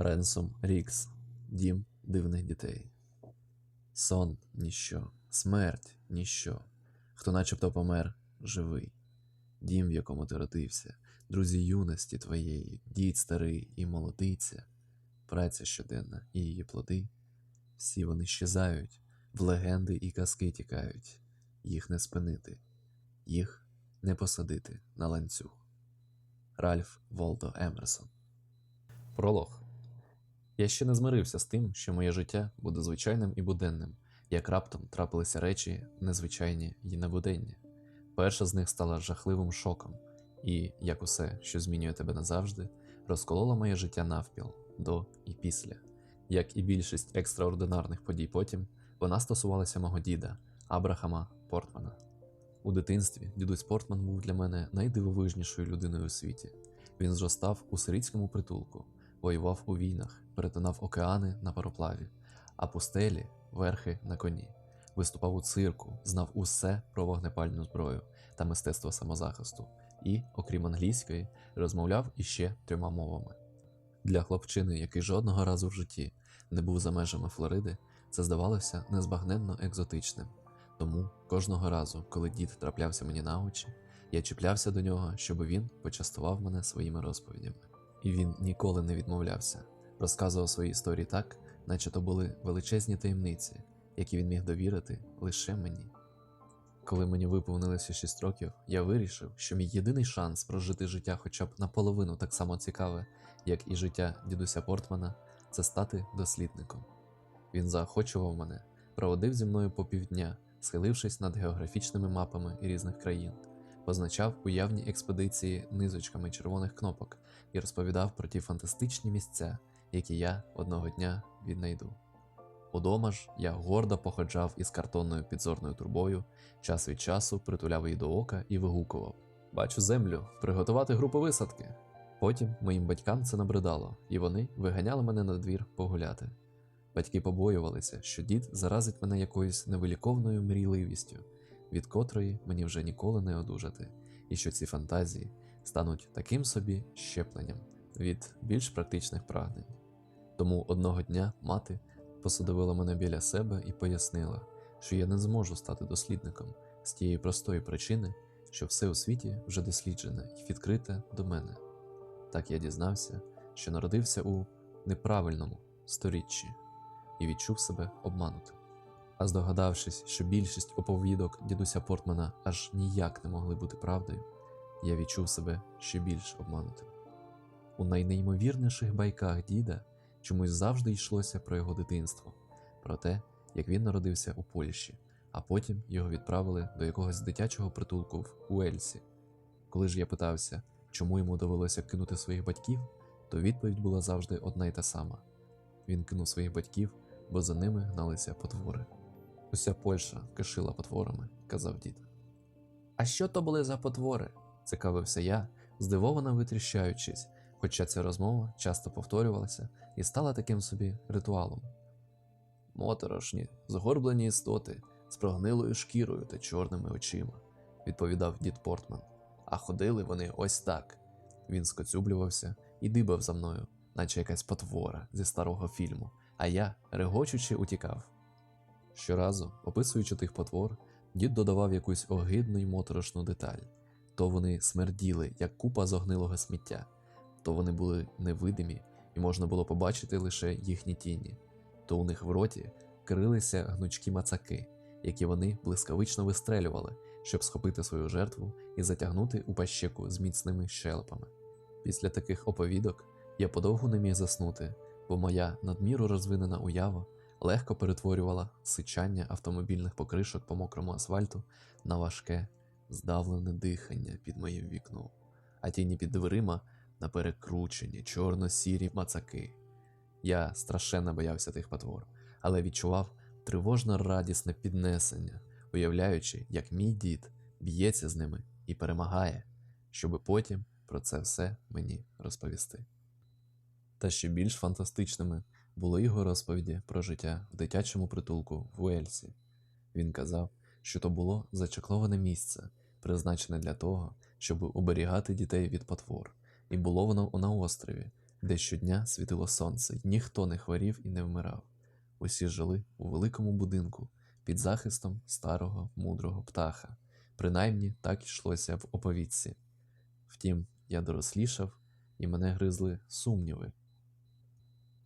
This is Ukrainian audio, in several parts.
Ренсом Рікс, Дім дивних дітей. Сон ніщо, смерть ніщо. Хто начебто помер, живий. Дім, в якому ти родився, друзі юності твоєї, дід старий і молодиця, праця щоденна і її плоди, всі вони щезають, в легенди і казки тікають, їх не спинити, їх не посадити на ланцюг. Ральф Волдо Емерсон. Пролог. Я ще не змирився з тим, що моє життя буде звичайним і буденним, як раптом трапилися речі незвичайні й небуденні. Перша з них стала жахливим шоком, і, як усе, що змінює тебе назавжди, розколола моє життя навпіл до і після. Як і більшість екстраординарних подій потім, вона стосувалася мого діда, Абрахама Портмана. У дитинстві дідусь Портман був для мене найдивовижнішою людиною у світі. Він зростав у сирітському притулку, воював у війнах, перетинав океани на пароплаві, а пустелі верхи на коні. Виступав у цирку, знав усе про вогнепальну зброю та мистецтво самозахисту, і, окрім англійської, розмовляв іще трьома мовами. Для хлопчини, який жодного разу в житті не був за межами Флориди, це здавалося незбагненно екзотичним. Тому кожного разу, коли дід траплявся мені на очі, я чіплявся до нього, щоб він почастував мене своїми розповідями. І він ніколи не відмовлявся, розказував свої історії так, наче то були величезні таємниці, які він міг довірити лише мені. Коли мені виповнилося 6 років, я вирішив, що мій єдиний шанс прожити життя хоча б наполовину так само цікаве, як і життя дідуся Портмана, це стати дослідником. Він заохочував мене, проводив зі мною по півдня, схилившись над географічними мапами різних країн, позначав уявні експедиції низочками червоних кнопок і розповідав про ті фантастичні місця, які я одного дня віднайду. Удома ж я гордо походжав із картонною підзорною трубою, час від часу притуляв її до ока і вигукував: Бачу землю, приготувати групу висадки. Потім моїм батькам це набридало, і вони виганяли мене на двір погуляти. Батьки побоювалися, що дід заразить мене якоюсь невиліковною мрійливістю, від котрої мені вже ніколи не одужати, і що ці фантазії стануть таким собі щепленням від більш практичних прагнень. Тому одного дня мати посадовила мене біля себе і пояснила, що я не зможу стати дослідником з тієї простої причини, що все у світі вже досліджене і відкрите до мене. Так я дізнався, що народився у неправильному сторіччі і відчув себе обманутим. А здогадавшись, що більшість оповідок дідуся Портмана аж ніяк не могли бути правдою, я відчув себе ще більш обманутим. У найнеймовірніших байках діда чомусь завжди йшлося про його дитинство, про те, як він народився у Польщі, а потім його відправили до якогось дитячого притулку в Уельсі. Коли ж я питався, чому йому довелося кинути своїх батьків, то відповідь була завжди одна й та сама: він кинув своїх батьків, бо за ними гналися потвори. Уся Польща кишила потворами, казав дід. А що то були за потвори? цікавився я, здивовано витріщаючись, хоча ця розмова часто повторювалася і стала таким собі ритуалом. Моторошні, згорблені істоти з прогнилою шкірою та чорними очима, відповідав дід Портман. А ходили вони ось так. Він скоцюблювався і дибав за мною, наче якась потвора зі старого фільму, а я, регочучи, утікав. Щоразу, описуючи тих потвор, дід додавав якусь огидну й моторошну деталь. То вони смерділи, як купа зогнилого сміття, то вони були невидимі і можна було побачити лише їхні тіні, то у них в роті крилися гнучкі мацаки, які вони блискавично вистрелювали, щоб схопити свою жертву і затягнути у пащеку з міцними щелепами. Після таких оповідок я подовго не міг заснути, бо моя надміру розвинена уява легко перетворювала сичання автомобільних покришок по мокрому асфальту на важке, здавлене дихання під моїм вікном, а тіні під дверима на перекручені чорно-сірі мацаки. Я страшенно боявся тих потвор, але відчував тривожно радісне піднесення, уявляючи, як мій дід б'ється з ними і перемагає, щоби потім про це все мені розповісти. Та ще більш фантастичними були його розповіді про життя в дитячому притулку в Уельсі. Він казав, що то було зачекловане місце, призначене для того, щоб уберігати дітей від потвор, і було воно на острові, де щодня світило сонце, й ніхто не хворів і не вмирав. Усі жили у великому будинку під захистом старого мудрого птаха. Принаймні так йшлося в оповідці. Втім, я дорослішав, і мене гризли сумніви.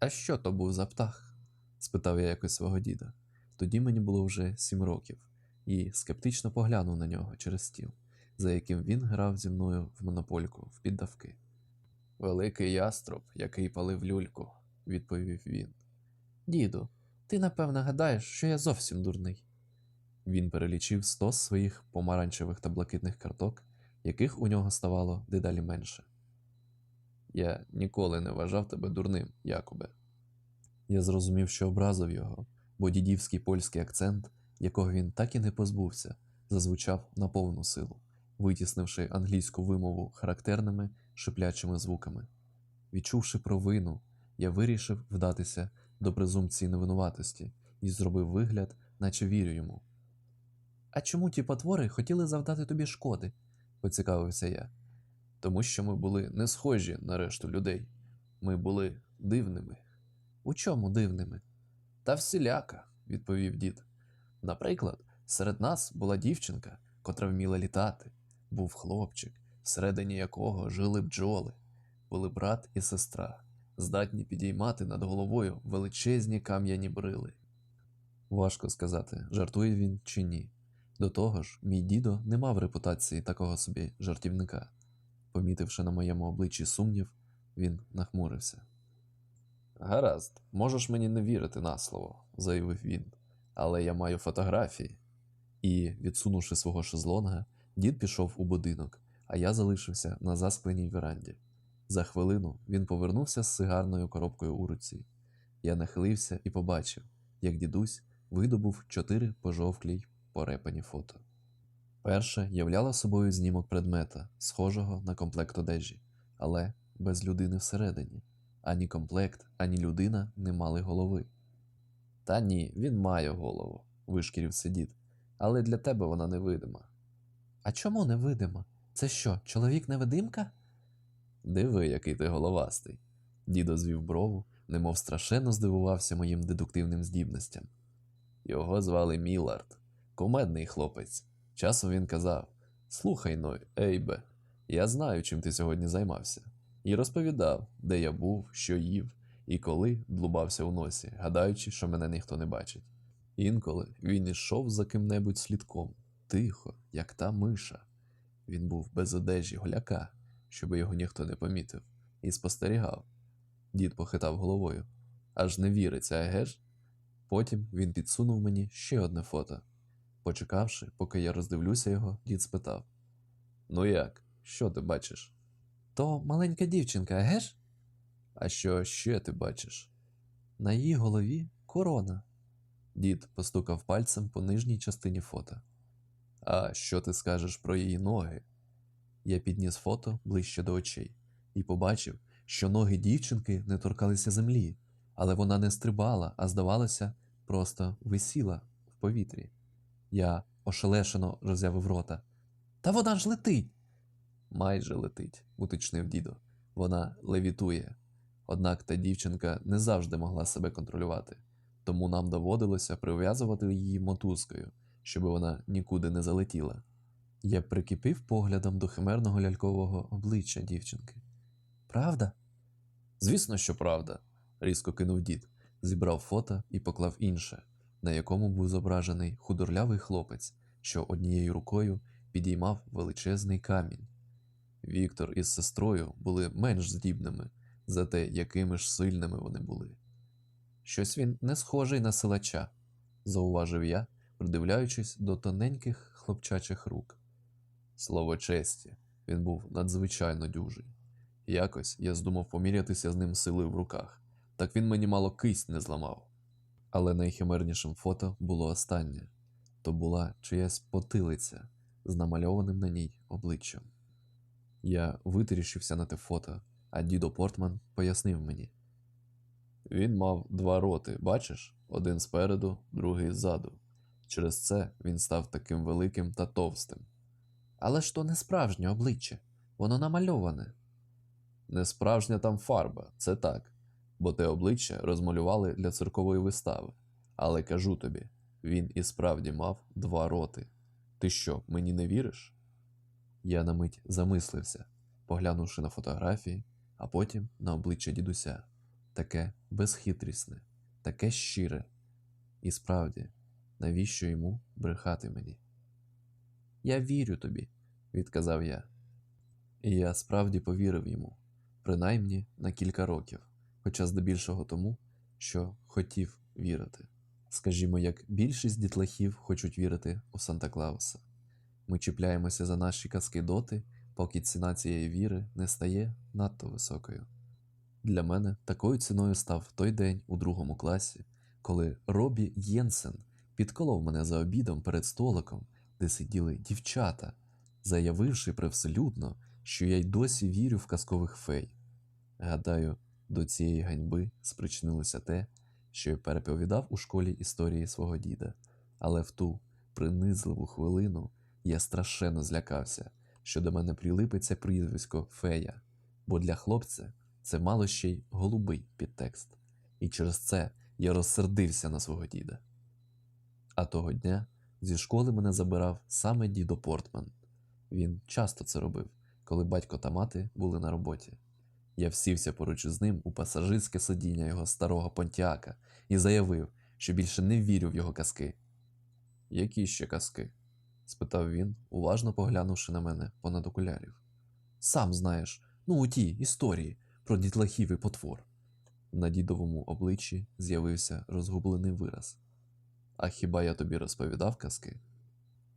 А що то був за птах? спитав я якось свого діда. Тоді мені було вже сім років, і скептично поглянув на нього через стіл, за яким він грав зі мною в монопольку в піддавки. Великий яструб, який палив люльку, відповів він. Діду, ти напевно гадаєш, що я зовсім дурний. Він перелічив сто своїх помаранчевих та блакитних карток, яких у нього ставало дедалі менше. Я ніколи не вважав тебе дурним, Якубе. Я зрозумів, що образив його, бо дідівський польський акцент, якого він так і не позбувся, зазвучав на повну силу, витіснивши англійську вимову характерними шиплячими звуками. Відчувши провину, я вирішив вдатися до презумпції невинуватості і зробив вигляд, наче вірю йому. А чому ті потвори хотіли завдати тобі шкоди? поцікавився я. Тому що ми були не схожі на решту людей. Ми були дивними. У чому дивними? Та всіляка, відповів дід. Наприклад, серед нас була дівчинка, котра вміла літати, був хлопчик, всередині якого жили бджоли, були брат і сестра, здатні підіймати над головою величезні кам'яні брили. Важко сказати, жартує він чи ні. До того ж, мій дідо не мав репутації такого собі жартівника. Помітивши на моєму обличчі сумнів, він нахмурився. Гаразд, можеш мені не вірити на слово, заявив він, але я маю фотографії. І, відсунувши свого шезлонга, дід пішов у будинок, а я залишився на заскленій веранді. За хвилину він повернувся з сигарною коробкою у руці. Я нахилився і побачив, як дідусь видобув чотири пожовклі порепані фото. Перше являло собою знімок предмета, схожого на комплект одежі, але без людини всередині. Ані комплект, ані людина не мали голови. Та ні, він має голову, вишкірився дід, але для тебе вона невидима. А чому невидима? Це що, чоловік невидимка? Диви, який ти головастий. Дідо звів брову, немов страшенно здивувався моїм дедуктивним здібностям. Його звали Мілард, кумедний хлопець. Часом він казав: Слухай но, Ейбе, я знаю, чим ти сьогодні займався. І розповідав, де я був, що їв, і коли длубався у носі, гадаючи, що мене ніхто не бачить. Інколи він ішов за ким-небудь слідком, тихо, як та миша. Він був без одежі голяка, щоб його ніхто не помітив, і спостерігав. Дід похитав головою. Аж не віриться, еге ж? Потім він підсунув мені ще одне фото. Почекавши, поки я роздивлюся його, дід спитав: Ну як, що ти бачиш? То маленька дівчинка, еге ж? А що ще ти бачиш? На її голові корона. Дід постукав пальцем по нижній частині фото. А що ти скажеш про її ноги? Я підніс фото ближче до очей і побачив, що ноги дівчинки не торкалися землі, але вона не стрибала, а здавалося, просто висіла в повітрі. Я ошелешено роззявив рота. Та вона ж летить. Майже летить, уточнив дідо. Вона левітує. Однак та дівчинка не завжди могла себе контролювати, тому нам доводилося прив'язувати її мотузкою, щоб вона нікуди не залетіла. Я прикипів поглядом до химерного лялькового обличчя дівчинки. Правда? Звісно, що правда, різко кинув дід, зібрав фото і поклав інше, на якому був зображений худорлявий хлопець, що однією рукою підіймав величезний камінь. Віктор із сестрою були менш здібними, зате якими ж сильними вони були. Щось він не схожий на силача, зауважив я, придивляючись до тоненьких хлопчачих рук. Слово честі, він був надзвичайно дюжий. Якось я здумав помірятися з ним силою в руках, так він мені мало кисть не зламав. Але найхимернішим фото було останнє то була чиясь потилиця з намальованим на ній обличчям. Я витріщився на те фото, а дідо Портман пояснив мені. Він мав два роти, бачиш, один спереду, другий ззаду. Через це він став таким великим та товстим. Але ж то не справжнє обличчя, воно намальоване. Не справжня там фарба, це так. Бо те обличчя розмалювали для циркової вистави. Але кажу тобі, він і справді мав два роти. Ти що, мені не віриш? Я на мить замислився, поглянувши на фотографії, а потім на обличчя дідуся. Таке безхитрісне, таке щире. І справді, навіщо йому брехати мені? Я вірю тобі, відказав я. І я справді повірив йому, принаймні на кілька років, хоча здебільшого тому, що хотів вірити. Скажімо, як більшість дітлахів хочуть вірити у Санта Клауса. Ми чіпляємося за наші казки доти, поки ціна цієї віри не стає надто високою. Для мене такою ціною став той день у другому класі, коли Робі Єнсен підколов мене за обідом перед столиком, де сиділи дівчата, заявивши привселюдно, що я й досі вірю в казкових фей. Гадаю, до цієї ганьби спричинилося те, що я переповідав у школі історії свого діда, але в ту принизливу хвилину я страшенно злякався, що до мене прилипиться прізвисько фея, бо для хлопця це мало ще й голубий підтекст, і через це я розсердився на свого діда. А того дня зі школи мене забирав саме дідо Портман. Він часто це робив, коли батько та мати були на роботі. Я всівся поруч із ним у пасажирське сидіння його старого понтіака і заявив, що більше не вірю в його казки. Які ще казки? спитав він, уважно поглянувши на мене понад окулярів. Сам знаєш, ну у тій історії про дітлахів і потвор. На дідовому обличчі з'явився розгублений вираз. А хіба я тобі розповідав казки?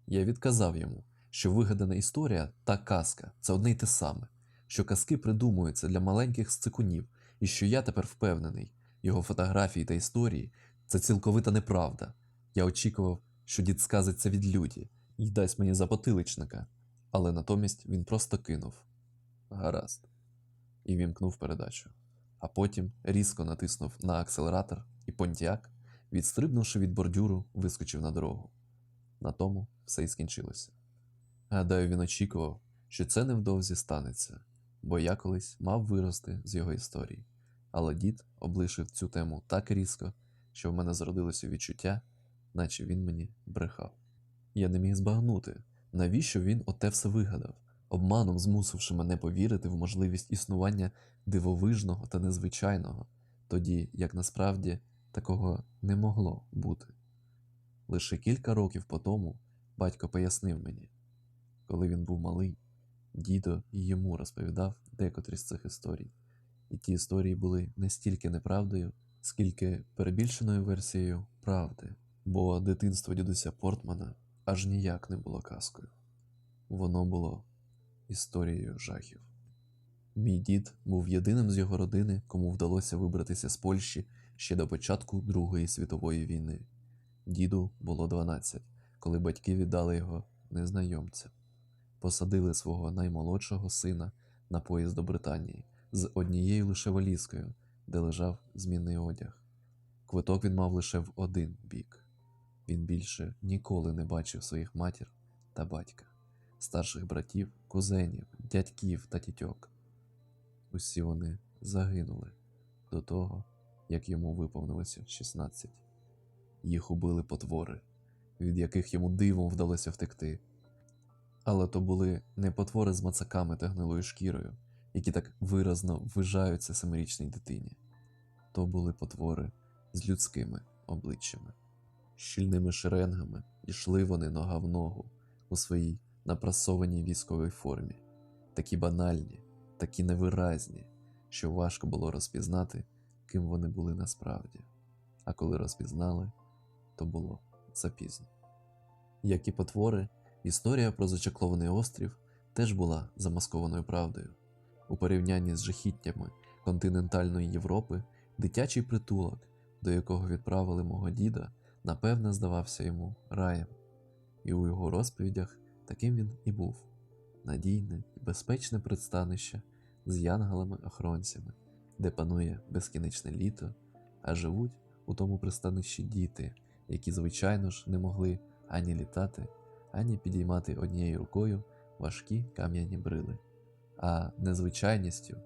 Я відказав йому, що вигадана історія та казка це одне й те саме, що казки придумуються для маленьких сцикунів, і що я тепер впевнений, його фотографії та історії це цілковита неправда. Я очікував, що дід сказиться від люді і дасть мені запотиличника, але натомість він просто кинув гаразд і вімкнув передачу, а потім різко натиснув на акселератор, і понтіак, відстрибнувши від бордюру, вискочив на дорогу. На тому все і скінчилося. Гадаю, він очікував, що це невдовзі станеться, бо я колись мав вирости з його історії. Але дід облишив цю тему так різко, що в мене зродилося відчуття, наче він мені брехав. Я не міг збагнути, навіщо він оте все вигадав, обманом змусивши мене повірити в можливість існування дивовижного та незвичайного, тоді як насправді такого не могло бути. Лише кілька років по тому батько пояснив мені, коли він був малий, дідо і йому розповідав декотрі з цих історій, і ті історії були не стільки неправдою, скільки перебільшеною версією правди, бо дитинство дідуся Портмана аж ніяк не було казкою. Воно було історією жахів. Мій дід був єдиним з його родини, кому вдалося вибратися з Польщі ще до початку Другої світової війни. Діду було 12, коли батьки віддали його незнайомцям, посадили свого наймолодшого сина на поїзд до Британії з однією лише валізкою, де лежав змінний одяг. Квиток він мав лише в один бік. Він більше ніколи не бачив своїх матір та батька, старших братів, кузенів, дядьків та тітьок. Усі вони загинули до того, як йому виповнилося 16. Їх убили потвори, від яких йому дивом вдалося втекти. Але то були не потвори з мацаками та гнилою шкірою, які так виразно ввижаються семирічній дитині. То були потвори з людськими обличчями. Щільними шеренгами йшли вони нога в ногу у своїй напрасованій військовій формі, такі банальні, такі невиразні, що важко було розпізнати, ким вони були насправді. А коли розпізнали, то було запізно. Як і потвори, історія про зачаклований острів теж була замаскованою правдою. У порівнянні з жахіттями континентальної Європи, дитячий притулок, до якого відправили мого діда, напевне, здавався йому раєм, і у його розповідях таким він і був надійне і безпечне пристанище з янголами-охоронцями, де панує безкінечне літо, а живуть у тому пристанищі діти, які, звичайно ж, не могли ані літати, ані підіймати однією рукою важкі кам'яні брили, а незвичайністю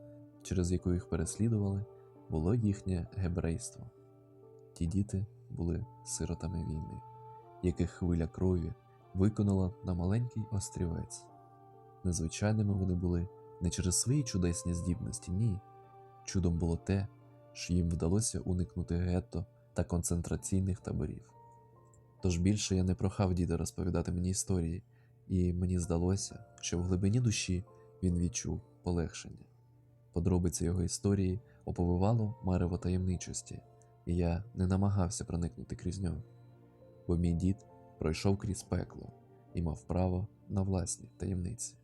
через яку їх переслідували, було їхнє гебрейство. Ті діти були сиротами війни, яких хвиля крові виконала на маленький острівець. Незвичайними вони були не через свої чудесні здібності, ні. Чудом було те, що їм вдалося уникнути гетто та концентраційних таборів. Тож більше я не прохав діда розповідати мені історії, і мені здалося, що в глибині душі він відчув полегшення. Подробиці його історії оповивало марево таємничості, і я не намагався проникнути крізь нього, бо мій дід пройшов крізь пекло і мав право на власні таємниці.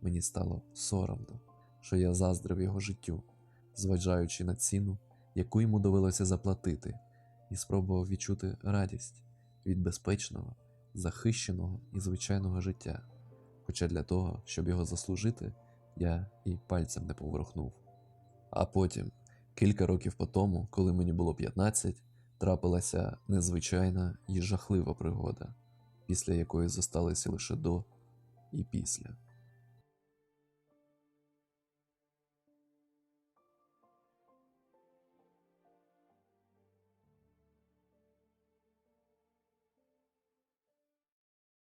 Мені стало соромно, що я заздрив його життю, зважаючи на ціну, яку йому довелося заплатити, і спробував відчути радість від безпечного, захищеного і звичайного життя. Хоча для того, щоб його заслужити, я і пальцем не поворухнув. А потім, кілька років по тому, коли мені було 15, трапилася незвичайна і жахлива пригода, після якої зосталися лише до і після.